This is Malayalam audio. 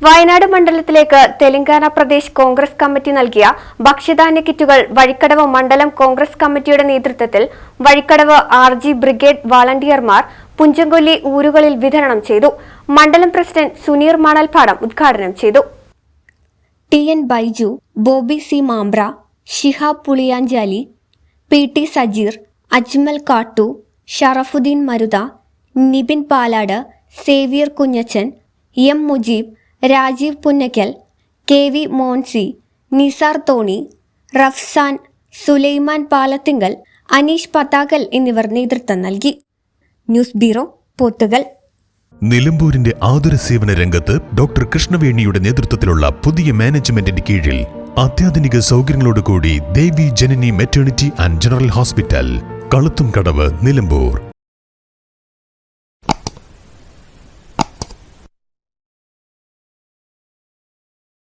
വയനാട് മണ്ഡലത്തിലേക്ക് തെലങ്കാന പ്രദേശ് കോൺഗ്രസ് കമ്മിറ്റി നൽകിയ ഭക്ഷ്യധാന്യ കിറ്റുകൾ വഴിക്കടവ് മണ്ഡലം കോൺഗ്രസ് കമ്മിറ്റിയുടെ നേതൃത്വത്തിൽ വഴിക്കടവ് ആർ ജി ബ്രിഗേഡ് വാളണ്ടിയർമാർ പുഞ്ചങ്കൊല്ലി ഊരുകളിൽ വിതരണം ചെയ്തു. മണ്ഡലം പ്രസിഡന്റ് സുനീർ മണൽപാടം ഉദ്ഘാടനം ചെയ്തു. T N Baiju Bobby C Mambra Shihab Puliyanchali P T Sajeer Ajmal Kattu Sharafuddin Marutha Nibin Palad Xavier Kunjachan M Mujeeb Rajeev Punnakkal K V Moncy Nisar Thoni Rafsan Sulaiman Palathingal Aneesh Pathakal എന്നിവർ നേതൃത്വം നൽകി. News bureau Pothukal. നിലമ്പൂരിന്റെ ആതുര സേവന രംഗത്ത് ഡോക്ടർ കൃഷ്ണവേണിയുടെ നേതൃത്വത്തിലുള്ള പുതിയ മാനേജ്മെന്റിന്റെ കീഴിൽ അത്യാധുനിക സൗകര്യങ്ങളോടുകൂടി Devi Janani maternity and general hospital കളുത്തും Kadavu Nilambur.